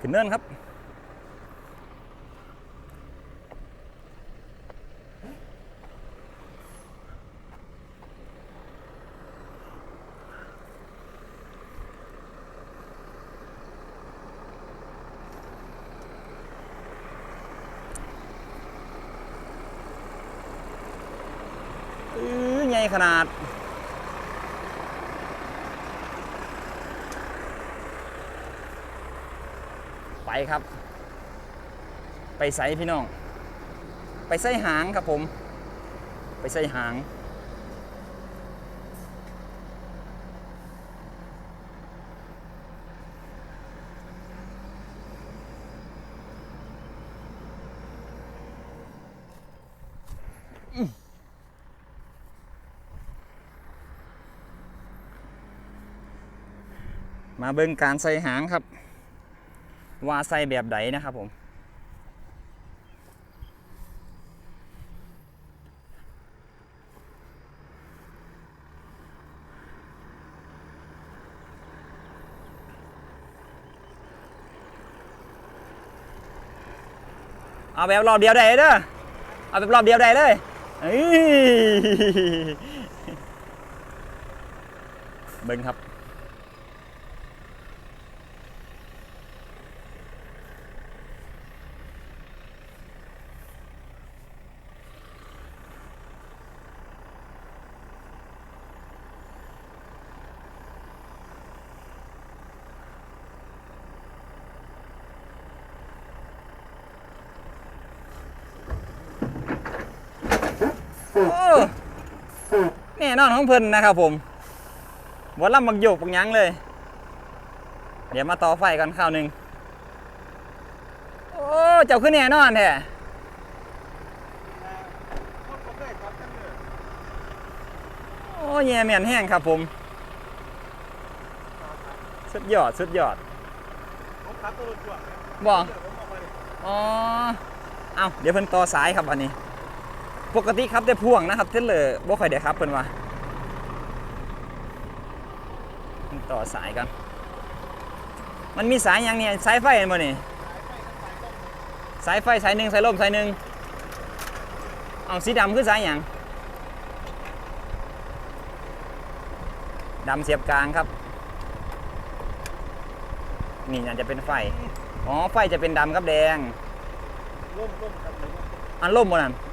ขึ้นเนินครับ อื้อใหญ่ขนาด ไป ครับ ไปใส่พี่น้อง ไปใส่หางครับผม ไปใส่หาง มาเบิ่งการใส่หางครับ ว่าใส่แบบใดนะครับผม เอาแบบรอบเดียวได้เด้อเอาแบบรอบเดียวได้เลยเอ้ยเบิ่งครับ แน่นอนของเพิ่นนะครับผมบอลำบักโยกบักยั้งเลย เดี๋ยวมาต่อไฟกันข้าวหนึ่งโอ้ เจ้าขึ้นแน่นอนแท้โอ้แย่เมียนแห้งครับผม สุดยอด สุดยอดบอกอ๋อ เอาเดี๋ยวเพิ่นต่อสายครับอันนี้ ปกติครับแต่พ่วงนะครับเทเลอร์บ่ค่อยได้ครับเพิ่นว่าเพิ่นต่อสายกันมันมีสายหยังเนี่ยสายไฟเห็นบ่นี่สายไฟสายหนึ่งสายลมสายหนึ่งเอาสีดำคือสายหยังดำเสียบกลางครับนี่น่าจะเป็นไฟ อ๋อ ไฟจะเป็นดำกับแดง ร่มร่มกันเลยร่มอันล่มบ่นั่นร่ม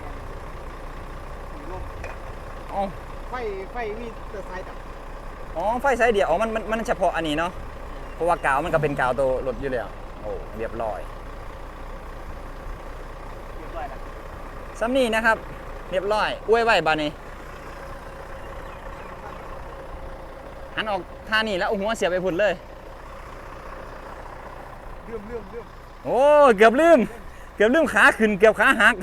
อ๋อไฟไฟมีแต่สายดับอ๋อไฟสายเดียวอ๋อมันมันมันเฉพาะอันนี้เนาะเพราะว่ากาวมันก็เป็นกาวตัวรถอยู่แล้วโอ้เรียบร้อยเรียบร้อยแล้วซ้ำนี่นะครับ เรียบร้อยอ้วยไว้บานี้หันออกท่านี่แล้วเอาหัวเสียบไปพุ่นเลยเรื่องเรื่องเรื่องโอ้เกือบลืม เกือบลืมขาขึ้นเกือบขาหัก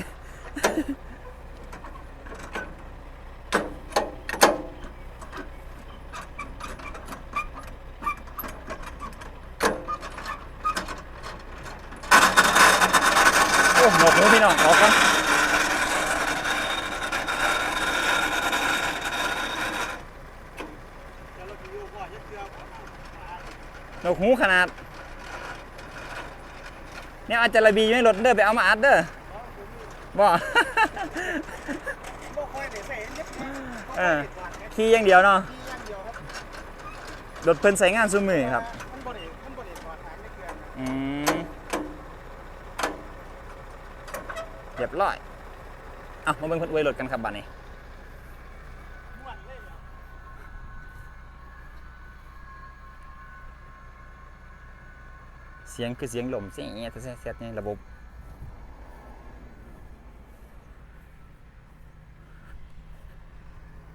อ้หนวกหูพี่น้องออกกันเดี๋ยวเราจะอยู่ก่อนยัดเกลือหนวกหูขนาดเนี่ยอาจจะระบีอยู่ในรถเด้อไปเอามาอัดเด้อบ่บ่ค่อยได้ใส่ยัดเกลือเออขี่อย่างเดียวเนาะที่ย่างเดียวครับรถเพิ่นใส่งานซุมือครับ มันบ่ได้มันบ่ได้ถอดทางยัดเกลือ อืมเรียบร้อยอะมาเบิ่งเพิ่นอวยรถกันครับบัดนี้เสียงคือเสียงลมเสียงเงี้ยแต่เสียดในระบบ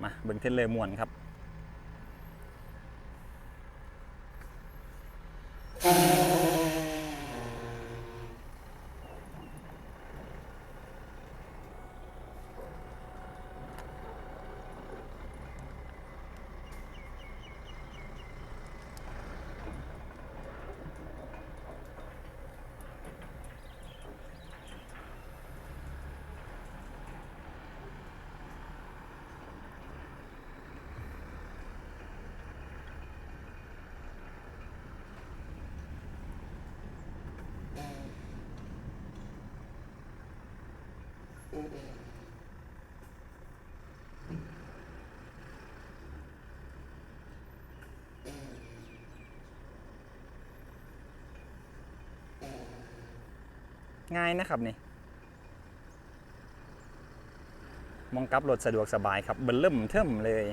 มาเบิ่งเทรลเลอร์ม่วนครับ ง่ายนะครับนี่ มองกลับรถสะดวกสบายครับเบิ่มเริ่มเทิมเลย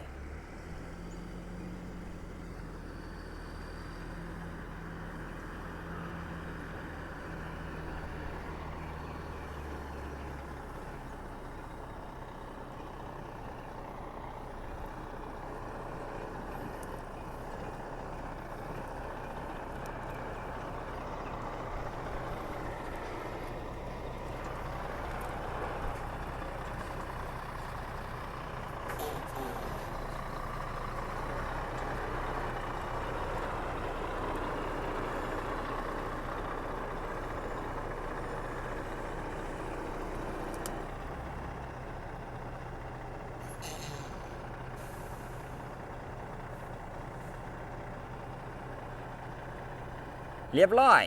เรียบร้อย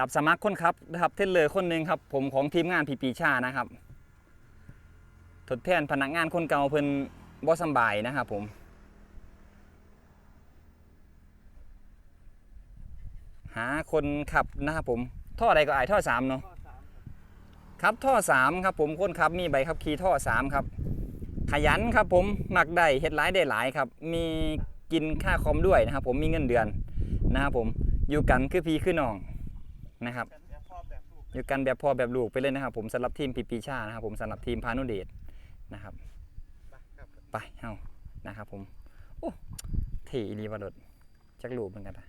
รับสมัครคนครับนะครับเทนเลยคนหนึ่งครับ ผมของทีมงานพีปีชานะครับ ทดแทนพนักงานคนเก่าเพิ่นบ่สบายนะครับผมหาคนขับนะครับผมท่อใดก็อายท่อสามเนาะ ครับท่อสามครับผมคนขับมีใบขับขี่ท่อสามครับ ขยันครับผมหนักได้เฮ็ดหลายได้หลายครับ มีกินค่าคอมด้วยนะครับ ผมมีเงินเดือนนะครับผมอยู่กันคือพี่คือน้องนะครับอยู่กันแบบพ่อแบบลูกไปเลยนะครับ ผมสำหรับทีมปีปีชานะครับ ผมสำหรับทีมพานุเดชนะครับไปเฮานะครับผมโอ้เท่อีหลีวะรถจักรูปเหมือนกันปะ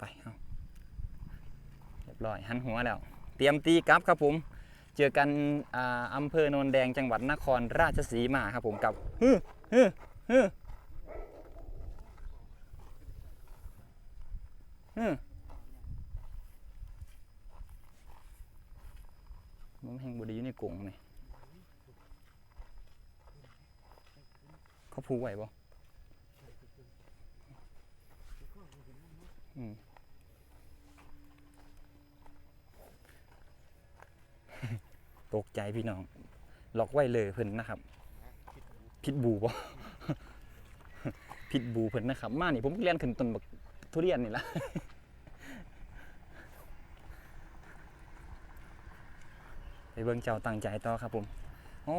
ไปเฮาเรียบร้อยหันหัวแล้ว เตรียมตีกลับครับผม เจอกันออำเภอโนนแดงจังหวัดนครราชสีมาครับผมกับฮึฮึฮึฮึมันแห่งบไดีอยู่ในกรงไหมเขาผูกไหวบ่อืม ตกใจพี่น้องล็อกไว้เลยเพิ่นนะครับพิษบูบ่พิษบูเพิ่นนะครับ มานี่ผมเรียนขึ้นต้นบักทุเรียนนี่ละไปเบิ่งเจ้าตั้งใจต่อครับผมโอ้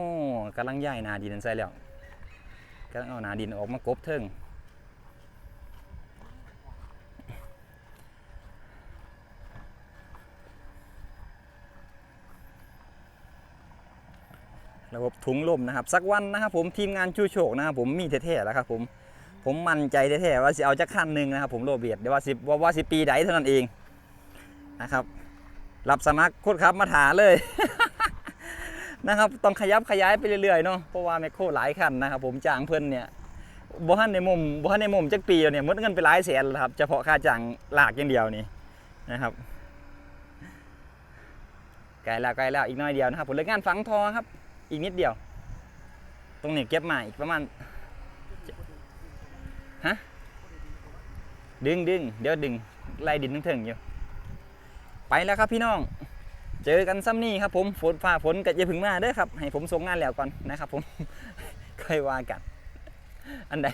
กำลังย้ายนาดินใส่แล้วกำลังเอานาดินออกมากบเทิง ระบบถุงลมนะครับ สักวันนะครับผมทีมงานชูโชคนะครับผมมีแท้ๆแล้วครับผมผมมั่นใจแท้ๆว่าสิเอาจักคันหนึ่งนะครับผมโรเบียดเดี๋ยวว่าสิว่าว่าสิปีใดเท่านั้นเองนะครับรับสมัครโคตรครับมาถาเลยนะครับต้องขยับขยายไปเรื่อยๆเนาะเพราะว่าแมคโครหลายคันนะครับผมจ้างเพิ่อนเนี่ยบ่ทันในมุมบ่ทันในมุมจักปีเนี่ยมดเงินไปหลายแสนแล้วครับเฉพาะค่าจ้างหลากอย่างเดียวนี่นะครับไกลแล้วไกลแล้วอีกน้อยเดียวนะครับผมเลิกงานฝังทอครับ อีกนิดเดียว ตรงนี้เก็บมาอีกประมาณฮะดึงดึงเดี๋ยวดึงไล่ดินทั้งเถิงอยู่ ไปแล้วครับพี่น้อง เจอกันซ้ำนี่ครับผมฝนฟ้าฝนก็อย่าพึ่งมาเด้อครับ ให้ผมส่งงานแล้วก่อนนะครับ ผมค่อยว่ากัน อันใด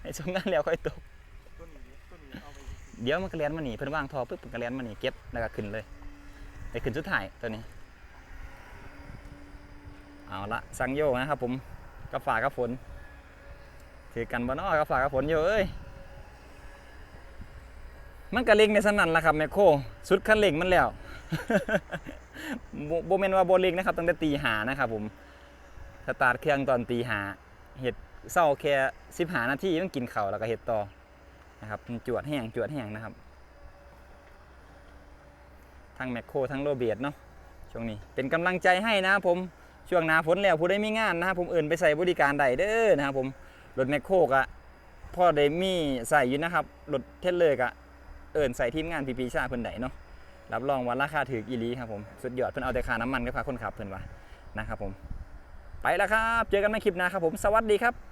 ให้ส่งงานแล้วค่อยตกเดี๋ยวมันก็เลียนมาหนีเพิ่นวางทอปุ๊บมันก็เลียนมาหนีเก็บแล้วก็ขึ้นเลยไปขึ้นสุดท้ายตัวนี้ เอาละสังโยกนะครับผมกับฝากับฝนถือกันบ่เนอกับฝากับฝนอยู่เอ้ยมันก็เล็งในสนั่นละครับแมคโครสุดคันเล็งมันแล้วโบเมนว่าโบเล็งนะครับตั้งแต่ตีหานะครับผมสตาร์ทเครื่องตอนตีหาเห็ดเศร้าแค่สิบหานาทีมันกินเข่าแล้วก็เห็ดต่อนะครับจวดแห้งจวดแห้งนะครับทั้งแมคโครทั้งโรเบียดเนาะช่วงนี้เป็นกำลังใจให้นะครับผม ช่วงหน้าฝนแล้วผู้ไดมีงานนะครับผมเอื่นไปใส่บริการใดเด้อนะครับผมรถแมคโครกะพ่อได้มีใส่อยู่นะครับรถเทสเลอร์กะเอื่นใส่ทีมงานพีพีชาเพิ่นใดเนาะรับรองว่าราคาถืออีลีครับผมสุดยอดเพิ่นเอาแต่ค่าน้ำมันกับค่าคนขับเพิ่นว่านะครับผมไปแล้วครับ เจอกันในคลิปหน้าครับผม สวัสดีครับ